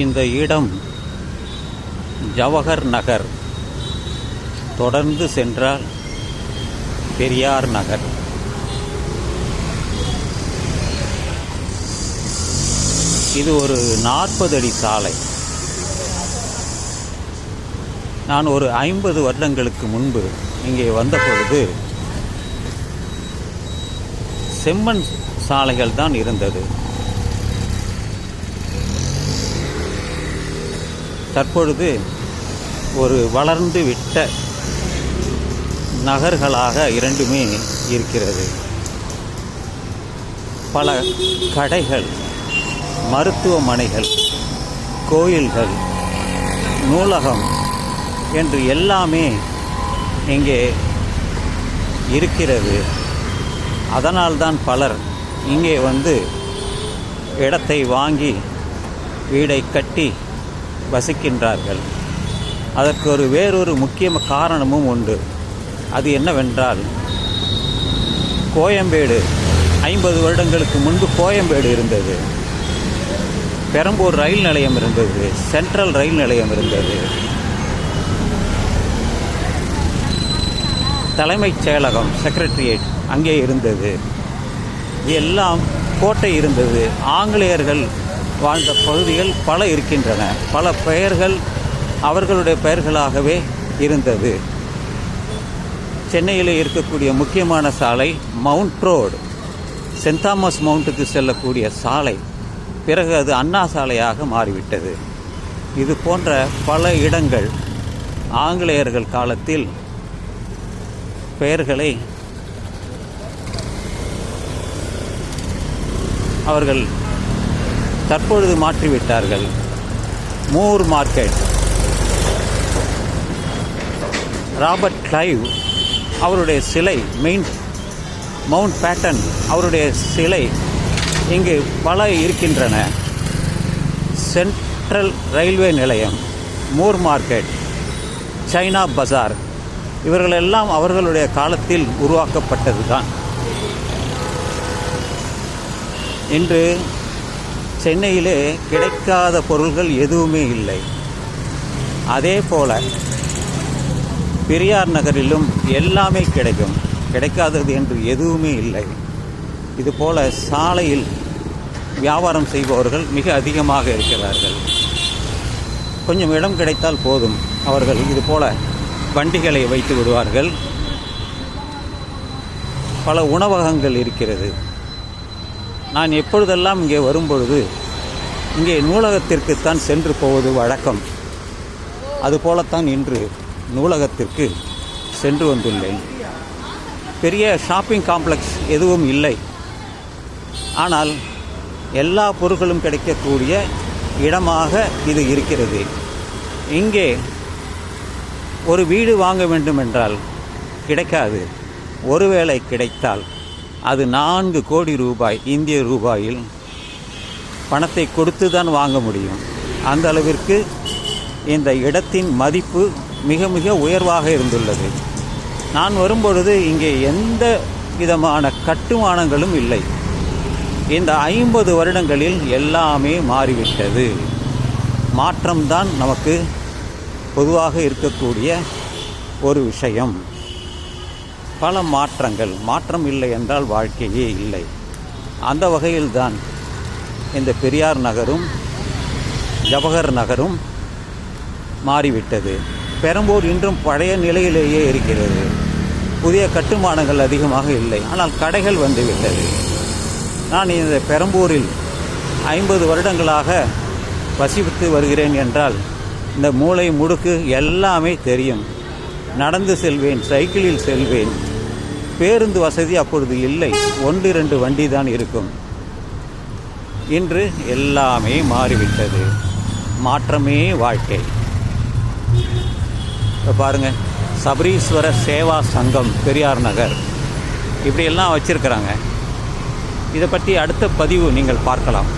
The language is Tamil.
இந்த இடம் ஜவஹர் நகர். தொடர்ந்து சென்றால் பெரியார் நகர். இது ஒரு நாற்பது அடி சாலை. நான் ஒரு ஐம்பது வருடங்களுக்கு முன்பு இங்கே வந்த பொழுது செம்மண் சாலைகள் தான் இருந்தது. தற்பொழுது ஒரு வளர்ந்து விட்ட நகர்களாக இரண்டுமே இருக்கிறது. பல கடைகள் மருத்துவமனைகள் கோயில்கள் நூலகம் என்று எல்லாமே இங்கே இருக்கிறது. அதனால்தான் பலர் இங்கே வந்து இடத்தை வாங்கி வீடை கட்டி வசிக்கின்றார்கள். அதற்கு ஒரு வேறொரு முக்கிய காரணமும் உண்டு. அது என்னவென்றால் கோயம்பேடு ஐம்பது வருடங்களுக்கு முன்பு கோயம்பேடு இருந்தது. பெரம்பூர் ரயில் நிலையம் இருந்தது. சென்ட்ரல் ரயில் நிலையம் இருந்தது. தலைமைச் செயலகம் செக்ரட்டரியேட் அங்கே இருந்தது. இது எல்லாம் கோட்டை இருந்தது. ஆங்கிலேயர்கள் வாழ்ந்த பகுதிகள் பல இருக்கின்றன. பல பெயர்கள் அவர்களுடைய பெயர்களாகவே இருந்தது. சென்னையில் இருக்கக்கூடிய முக்கியமான சாலை மவுண்ட் ரோடு சென்ட் தாமஸ் மவுண்ட்டுக்கு செல்லக்கூடிய சாலை. பிறகு அது அண்ணா சாலையாக மாறிவிட்டது. இது போன்ற பல இடங்கள் ஆங்கிலேயர்கள் காலத்தில் பெயர்களை அவர்கள் தற்பொழுது மாற்றிவிட்டார்கள். Moore market. ராபர்ட் கிளைவ் அவருடைய சிலை மெயின் மவுண்ட் பேட்டன் அவருடைய சிலை இங்கு பல இருக்கின்றன. சென்ட்ரல் ரயில்வே நிலையம் மூர் மார்க்கெட் சைனா பஜார் இவர்களெல்லாம் அவர்களுடைய காலத்தில் உருவாக்கப்பட்டது தான் இன்று சென்னையிலே கிடைக்காத பொருள்கள் எதுவுமே இல்லை. அதே போல பெரியார் நகரிலும் எல்லாமே கிடைக்கும். கிடைக்காதது என்று எதுவுமே இல்லை. இதுபோல சாலையில் வியாபாரம் செய்பவர்கள் மிக அதிகமாக இருக்கிறார்கள். கொஞ்சம் இடம் கிடைத்தால் போதும். அவர்கள் இதுபோல வண்டிகளை வைத்து விடுவார்கள். பல உணவகங்கள் இருக்கிறது. நான் எப்பொழுதெல்லாம் இங்கே வரும்பொழுது இங்கே நூலகத்திற்குத்தான் சென்று போவது வழக்கம். அதுபோலத்தான் இன்று நூலகத்திற்கு சென்று வந்துள்ளேன். பெரிய ஷாப்பிங் காம்ப்ளெக்ஸ் எதுவும் இல்லை. ஆனால் எல்லா பொருட்களும் கிடைக்கக்கூடிய இடமாக இது இருக்கிறது. இங்கே ஒரு வீடு வாங்க வேண்டும் என்றால் கிடைக்காது. ஒருவேளை கிடைத்தால் அது நான்கு கோடி ரூபாய் இந்திய ரூபாயில் பணத்தை கொடுத்து தான் வாங்க முடியும். அந்த அளவிற்கு இந்த இடத்தின் மதிப்பு மிக மிக உயர்வாக இருந்துள்ளது. நான் வரும்பொழுது இங்கே எந்த விதமான கட்டுமானங்களும் இல்லை. இந்த ஐம்பது வருடங்களில் எல்லாமே மாறிவிட்டது. மாற்றம்தான் நமக்கு பொதுவாக இருக்கக்கூடிய ஒரு விஷயம். பல மாற்றங்கள். மாற்றம் இல்லை என்றால் வாழ்க்கையே இல்லை. அந்த வகையில்தான் இந்த பெரியார் நகரும் ஜவஹர் நகரும் மாறிவிட்டது. பெரம்பூர் இன்றும் பழைய நிலையிலேயே இருக்கிறது. புதிய கட்டுமானங்கள் அதிகமாக இல்லை. ஆனால் கடைகள் வந்துவிட்டது. நான் இந்த பெரம்பூரில் ஐம்பது வருடங்களாக வசித்து வருகிறேன் என்றால் இந்த மூளை முடுக்கு எல்லாமே தெரியும். நடந்து செல்வேன் சைக்கிளில் செல்வேன். பேருந்து வசதி அப்பொழுது இல்லை. ஒன்று ரெண்டு வண்டி தான் இருக்கும். இன்று எல்லாமே மாறிவிட்டது. மாற்றமே வாழ்க்கை. இப்போ பாருங்கள் சபரீஸ்வர சேவா சங்கம் பெரியார் நகர். இப்படியெல்லாம் வச்சுருக்கிறாங்க. இதை பற்றி அடுத்த பதிவு நீங்கள் பார்க்கலாம்.